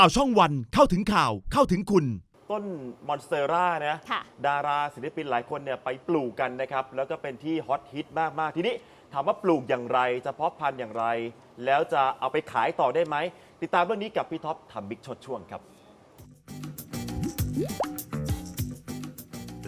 ข่าวช่องวันเข้าถึงข่าวเข้าถึงคุณ ต้นมอนสเตอร่านะค่ะ ดาราศิลปินหลายคนเนี่ยไปปลูกกันนะครับ แล้วก็เป็นที่ฮอตฮิตมาก ๆ ทีนี้ถามว่าปลูกอย่างไรจะเพาะพันธุ์อย่างไร แล้วจะเอาไปขายต่อได้ไหม ติดตามเรื่องนี้กับพี่ท็อปทำบิ๊กชดช่วงครับ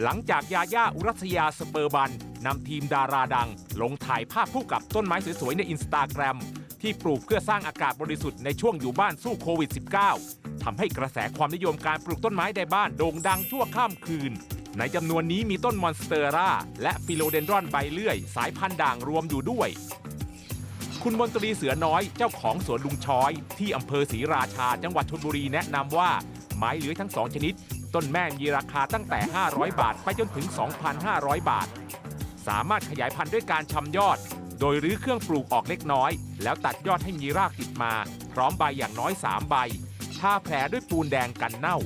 หลังจากยาย่าอุรัสยาสเปอร์บันนำทีมดาราดัง ลงถ่ายภาพคู่กับต้นไม้สวยๆในอินสตาแกรม ที่ปลูกเพื่อสร้างอากาศบริสุทธิ์ในช่วงอยู่บ้านสู้โควิด -19 ทำให้กระแสความนิยมการปลูกต้นไม้ในบ้านโด่งดังชั่วข้ามคืน ในจำนวนนี้มีต้นมอนสเตอร่าและฟิโลเดนดรอนใบเลื่อย สายพันธุ์ด่างรวมอยู่ด้วย คุณมนตรีเสือน้อยเจ้าของสวนลุงช้อย ที่อำเภอศรีราชาจังหวัดชลบุรีแนะนำว่าไม้เลื้อยทั้งสองชนิด ต้นแม่มีราคาตั้งแต่ 500 บาท ไปจนถึง 2,500 บาท สามารถขยายพันธุ์ด้วยการชำยอด โดยรื้อเครื่องปลูกออกเล็กน้อย แล้วตัดยอดให้มีรากติดมา พร้อมใบอย่างน้อย 3 ใบทาแผลด้วยปูนแดงกันเน่า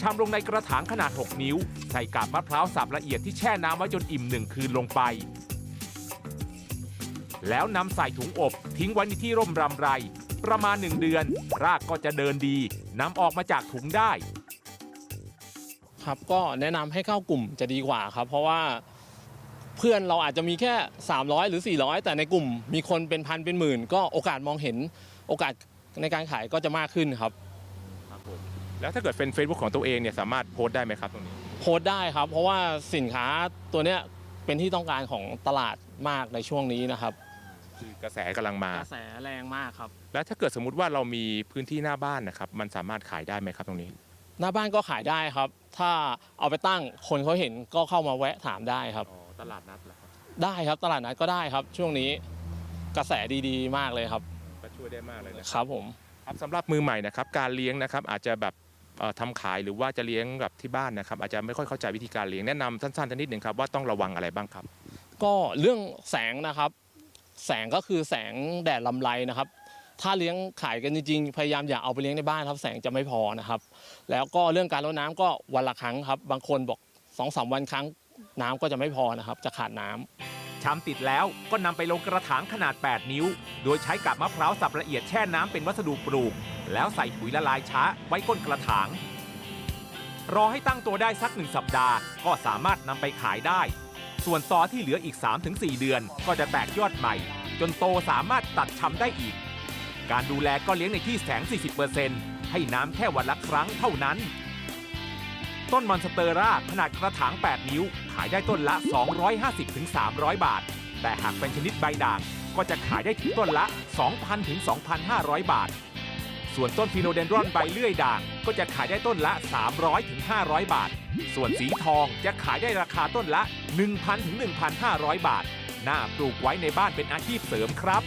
ชำลงในกระถางขนาด 6 นิ้ว ใส่กาบมะพร้าวสับละเอียดที่แช่น้ำไว้จนอิ่มหนึ่งคืนลงไป แล้วนำใส่ถุงอบทิ้งไว้ในที่ร่มรำไร ประมาณ 1 เดือน รากก็จะเดินดีนำออกมาจากถุงได้ ครับก็แนะนำให้เข้ากลุ่มจะดีกว่าครับ เพราะว่า เพื่อนเราอาจจะมีแค่ 300 หรือ 400 แต่ในกลุ่ม มีคนเป็นพันเป็นหมื่น ก็โอกาสมองเห็นโอกาสในการขายก็จะมากขึ้นครับแล้วถ้าเกิดเป็น Facebook ของตัวเองเนี่ยสามารถโพสต์ได้ไหมครับตรงนี้ โพสต์ได้ครับ เพราะว่าสินค้าตัวเนี้ยเป็นที่ต้องการของตลาดมากในช่วงนี้นะครับคือกระแสกำลังมา กระแสแรงมากครับ แล้วถ้าเกิดสมมุติว่าเรามีพื้นที่หน้าบ้านนะครับมันสามารถขายได้ไหมครับตรงนี้ หน้าบ้านก็ขายได้ครับ ถ้าเอาไปตั้งคนเขาเห็นก็เข้ามาแวะถามได้ครับ อ๋อ ตลาดนัดเหรอครับได้ครับตลาดนัดก็ได้ครับ ช่วงนี้กระแสดีๆ มากเลยครับก็ช่วยได้มากเลยนะครับผม ครับสำหรับมือใหม่นะครับการเลี้ยงนะครับอาจจะแบบเอ่อทำขายหรือว่าจะเลี้ยงแบบที่บ้านนะครับอาจจะไม่ค่อยเข้าใจวิธีการเลี้ยงแนะนำสั้นๆสักนิดหนึ่งครับว่าต้องระวังอะไรบ้างครับ ก็เรื่องแสงนะครับ แสงก็คือแสงแดดลำไรนะครับ ถ้าเลี้ยงขายกันจริงๆ พยายามอย่าเอาไปเลี้ยงในบ้านครับ แสงจะไม่พอนะครับ แล้วก็เรื่องการรดน้ำก็วันละครั้งครับ บางคนบอก2อสวันครั้ง น้ำก็จะไม่พอนะครับ จะขาดน้ำชามติดแล้วก็นำไปลงกระถางขนาด 8 นิ้ว โดยใช้กาบมะพร้าวสับละเอียดแช่น้ำเป็นวัสดุปลูก แล้วใส่ปุ๋ยละลายช้าไว้ก้นกระถาง รอให้ตั้งตัวได้สักหนึ่งสัปดาห์ ก็สามารถนำไปขายได้ ส่วนตอที่เหลืออีก 3-4 เดือน ก็จะแตกยอดใหม่ จนโตสามารถตัดชำได้อีก การดูแลก็เลี้ยงในที่แสง 40%ให้น้ำแค่วันละครั้งเท่านั้น ต้นมอนสเตอร่าขนาดกระถาง 8 นิ้ว ขายได้ต้นละ 250-300 บาท แต่หากเป็นชนิดใบด่างก็จะขายได้ถึงต้นละ 2,000-2,500 บาท ส่วนต้นฟิโนเดนดรอนใบเลื่อยด่างก็จะขายได้ต้นละ 300-500 บาท ส่วนสีทองจะขายได้ราคาต้นละ 1,000-1,500 บาท น่าปลูกไว้ในบ้านเป็นอาชีพเสริมครับ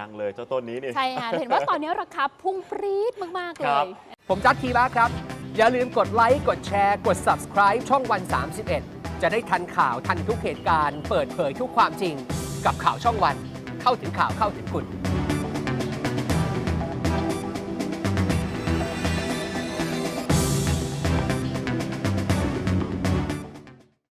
ด่งดังเลยเจ้าต้นนี้นี่ใช่ค่ะเห็นว่าตอนนี้ราคาพุ่งปรี๊ดมากๆเลครับ ย ผมจัดทีละครับ อย่าลืมกดไลค์ กดแชร์ กด subscribe ช่องวัน 31 จะได้ทันข่าวทันทุกเหตุการณ์ เปิดเผยทุกความจริง กับข่าวช่องวัน เข้าถึงข่าวเข้าถึงคุณ